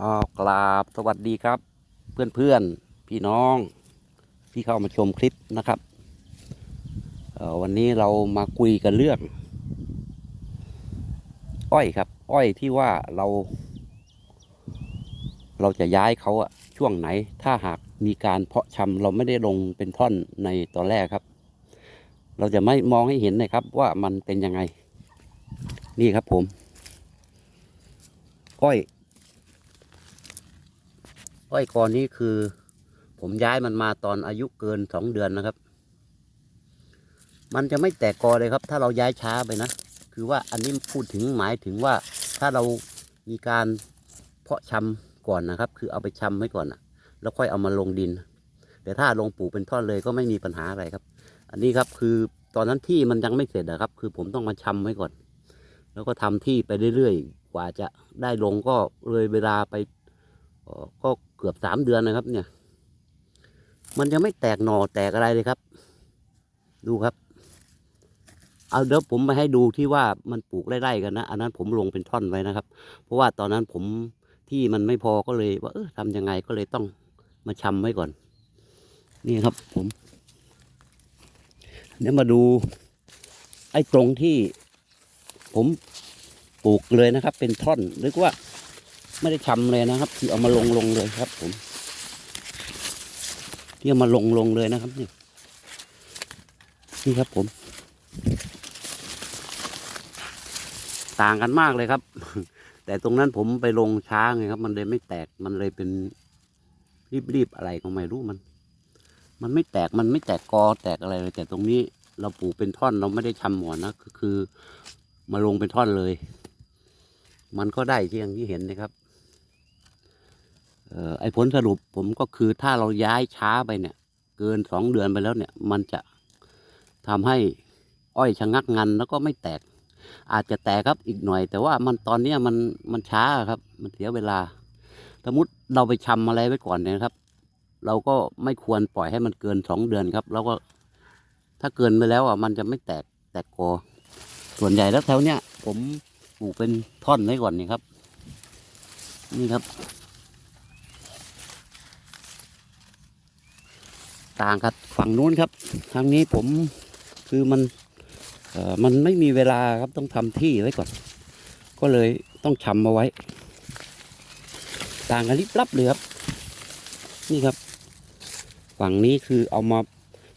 อ้าวกราบสวัสดีครับ เพื่อนเพื่อนพี่น้องที่เข้ามาชมคลิปนะครับวันนี้เรามาคุยกันเรื่อง อ้อยครับ อ้อยที่ว่าเรา เราจะย้ายเขาอะช่วงไหน ถ้าหากมีการเพาะชำเราไม่ได้ลงเป็นท่อนในตอนแรกครับ เราจะไม่มองให้เห็นนะครับ ว่ามันเป็นยังไง นี่ครับผม อ้อย อ้อยกอนี้คือ ผมย้ายมันมาตอนอายุเกินสองเดือนนะครับ มันจะไม่แตกกอเลยครับ ถ้าเราย้ายช้าไปนะ คือว่าอันนี้พูดถึงหมายถึงว่าถ้าเรามีการเพาะชำก่อนนะครับ คือเอาไปชำไว้ก่อนนะแล้วค่อยเอามาลงดิน แต่ถ้าลงปลูกเป็นท่อนเลยก็ไม่มีปัญหาอะไรครับ อันนี้ครับคือตอนนั้นที่มันยังไม่เสร็จนะครับ คือผมต้องมาชำไว้ก่อน แล้วก็ทำที่ไปเรื่อยๆ กว่าจะได้ลงก็เลยเวลาไป ก็เกือบสามเดือนนะครับ เนี่ย มันยังไม่แตกหน่อแตกอะไรเลยครับ ดูครับ เอาเดี๋ยวผมมาให้ดูที่ว่ามันปลูกไร่ๆกันนะอันนั้นผมลงเป็นท่อนไว้นะครับ เพราะว่าตอนนั้นผมที่มันไม่พอก็เลย ว่าเออทำยังไงก็เลยต้องมาชำไว้ก่อน นี่ครับ ผมเดี๋ยวมาดู ไอ้ตรงที่ ผมปลูกเลยนะครับ เป็นท่อนหรือว่า ไม่ได้ชำเลยนะครับ คือเอามาลงลงเลยครับ ผมที่เอามาลงลงเลยนะครับนี่นี่ครับผม ต่างกันมากเลยครับ แต่ตรงนั้นผมไปลงช้าไงครับ มันเลยไม่แตกมันเลยเป็นรีบๆอะไรก็ไม่รู้มัน มันไม่แตกมันไม่แตกกอแตกอะไรเลยแต่ตรงนี้เราปลูกเป็นท่อนเราไม่ได้ชำหมอนนะคือคือมาลงเป็นท่อนเลย มันก็ได้ที่อย่างที่เห็นนะครับ ไอ้ผลสรุปผมก็คือถ้าเราย้ายช้าไปเนี่ย เกินสองเดือนไปแล้วเนี่ย มันจะทำให้อ้อยชะงักงันแล้วก็ไม่แตก อาจจะแตกครับอีกหน่อย แต่ว่ามันตอนเนี้มันมันช้าครับ มันเสียเวลาสมมติเราไปชำอะไรไว้ก่อนเนี่ยครับ เราก็ไม่ควรปล่อยให้มันเกินสองเดือนครับ แล้วก็ถ้าเกินไปแล้วอะมันจะไม่แตกแตกกอส่วนใหญ่แล้วแถวเนี้ยผมปลูกเป็นท่อนไว้ก่อนนี่ครับ นี่ครับ ต่างกับฝั่งนู้นครับทางนี้ผมคือมันมันไม่มีเวลาครับต้องทำที่ไว้ก่อน ก็เลยต้องชำมาไว้ ต่างกันลิบลับเลยครับ นี่ครับ ฝั่งนี้คือเอามา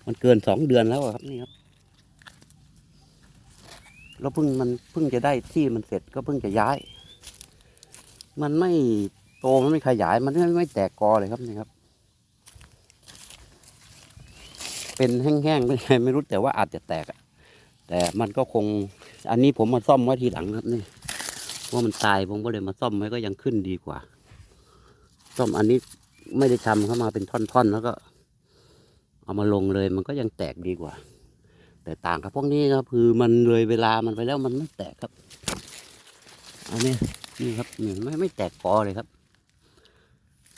มันเกินสองเดือนแล้วครับนี่ครับแล้วเพิ่งมันเพิ่งจะได้ที่มันเสร็จก็เพิ่งจะย้าย มันไม่โตมันไม่ขยายมันไม่แตกกอเลยครับนี่ครับ เป็นแห้งๆไม่ใช่ไม่รู้แต่ว่าอาจจะแตกอะแต่มันก็คง อันนี้ผมมาซ่อมไว้ทีหลังครับนี่ว่ามันตายผมก็เลยมาซ่อมไว้ก็ยังขึ้นดีกว่า ซ่อมอันนี้ไม่ได้ทำเข้ามาเป็นท่อนๆแล้วก็ เอามาลงเลยมันก็ยังแตกดีกว่า แต่ต่างกับพวกนี้ครับคือมันเลยเวลามันไปแล้วมันไม่แตกครับ อันนี้นี่ครับไม่ไม่แตกกอเลยครับ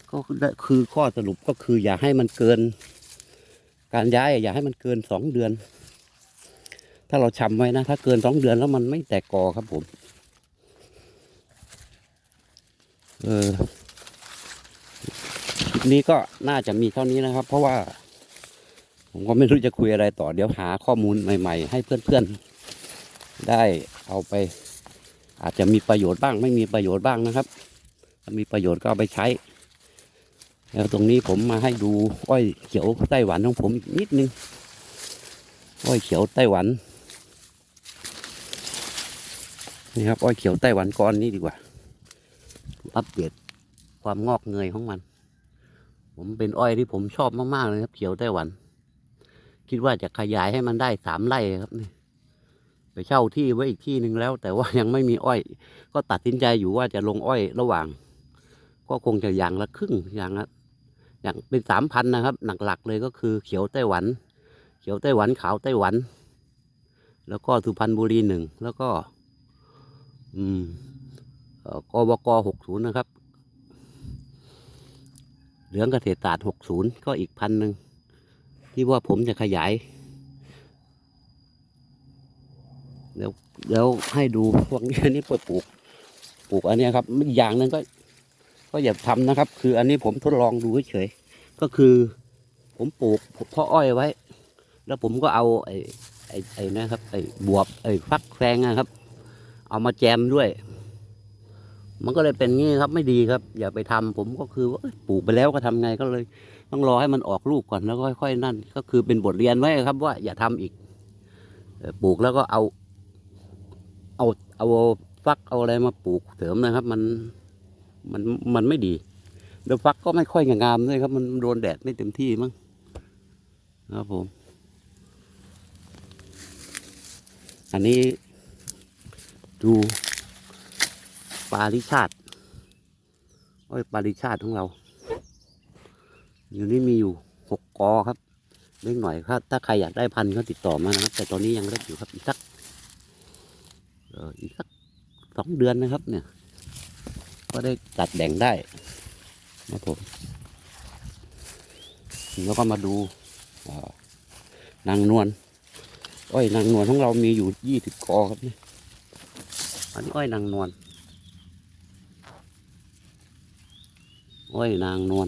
ก็คือข้อสรุปก็คืออย่าให้มันเกิน การย้ายอย่าให้มันเกินสองเดือน ถ้าเราชำไว้นะ ถ้าเกินสองเดือนแล้วมันไม่แตกกอครับผม เออคลิปนี้ก็น่าจะมีเท่านี้นะครับ เพราะว่า ผมก็ไม่รู้จะคุยอะไรต่อเดี๋ยวหาข้อมูลใหม่ ๆ ให้เพื่อนๆ ได้เอาไป อาจจะมีประโยชน์บ้าง ไม่มีประโยชน์บ้างนะครับถ้ามีประโยชน์ก็เอาไปใช้ แล้วตรงนี้ผมมาให้ดูอ้อยเขียวไต้หวันของผมนิดนึง อ้อยเขียวไต้หวัน นี่ครับ อ้อยเขียวไต้หวันก้อนนี้ดีกว่า อัปเดตความงอกเงยของมัน ผมเป็นอ้อยที่ผมชอบมากๆเลยครับ เขียวไต้หวัน คิดว่าจะขยายให้มันได้สามไร่ครับนี่ไปเช่าที่ไว้อีกที่หนึ่งแล้ว แต่ว่ายังไม่มีอ้อย ก็ตัดสินใจอยู่ว่าจะลงอ้อยระหว่าง ก็คงจะอย่างละครึ่งอย่างละ อย่างเป็นสามพันนะครับ หลักๆเลยก็คือเขียวไต้หวัน เขียวไต้หวันขาวไต้หวัน แล้วก็สุพรรณบุรีหนึ่งแล้วก็อืมกบกหกศูนย์นะครับ เหลืองเกษตรศาสตร์หกศูนย์ก็อีกพันหนึ่งที่ว่าผมจะขยายเดี๋ยวเดี๋ยวให้ดูพวกนี้นนี้ปลูกปลูกอันนี้ครับอีอย่างหนึ่งก็ ก็อย่าทำนะครับ คืออันนี้ผมทดลองดูเฉย ก็คือ ผมปลูกเพาะอ้อยไว้ แล้วผมก็เอาไอ้ไอ้ไอ้นะครับไอ้บวบไอ้ฟักแฟงนะครับ เอามาแจมด้วย มันก็เลยเป็นงี้ครับไม่ดีครับ อย่าไปทำผมก็คือว่าปลูกไปแล้วก็ทำไงก็เลย ต้องรอให้มันออกลูกก่อนแล้วค่อยๆนั่น ก็คือเป็นบทเรียนไว้ครับ ว่าอย่าทำอีกปลูกแล้วก็เอา เอาเอาฟักเอาอะไรมาปลูกเสริมนะครับ มันมันมันไม่ดี แล้วฟักก็ไม่ค่อยงามด้วยครับ มันโดนแดดไม่เต็มที่มั้งครับผม อันนี้ดูปลาลิชาติอ้ยปลาลิชาติของเรา อยู่นี่มีอยู่หกกอครับเล็กหน่อยครับ ถ้าใครอยากได้พันธุ์ก็ติดต่อมานะครับ แต่ตอนนี้ยังเล็กอยู่ครับอีกสักเอออีกสักสองเดือนนะครับ เนี่ย ก็ได้จัดแบ่งได้ นะผมแล้วก็มาดูนางนวลอ้อยนางนวลของเรามีอยู่ยี่สิบกอครับนี่อันนี้อ้อยนางนวลอ้อยนางนวล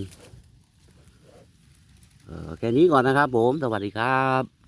เออแค่นี้ก่อนนะครับผม สวัสดีครับ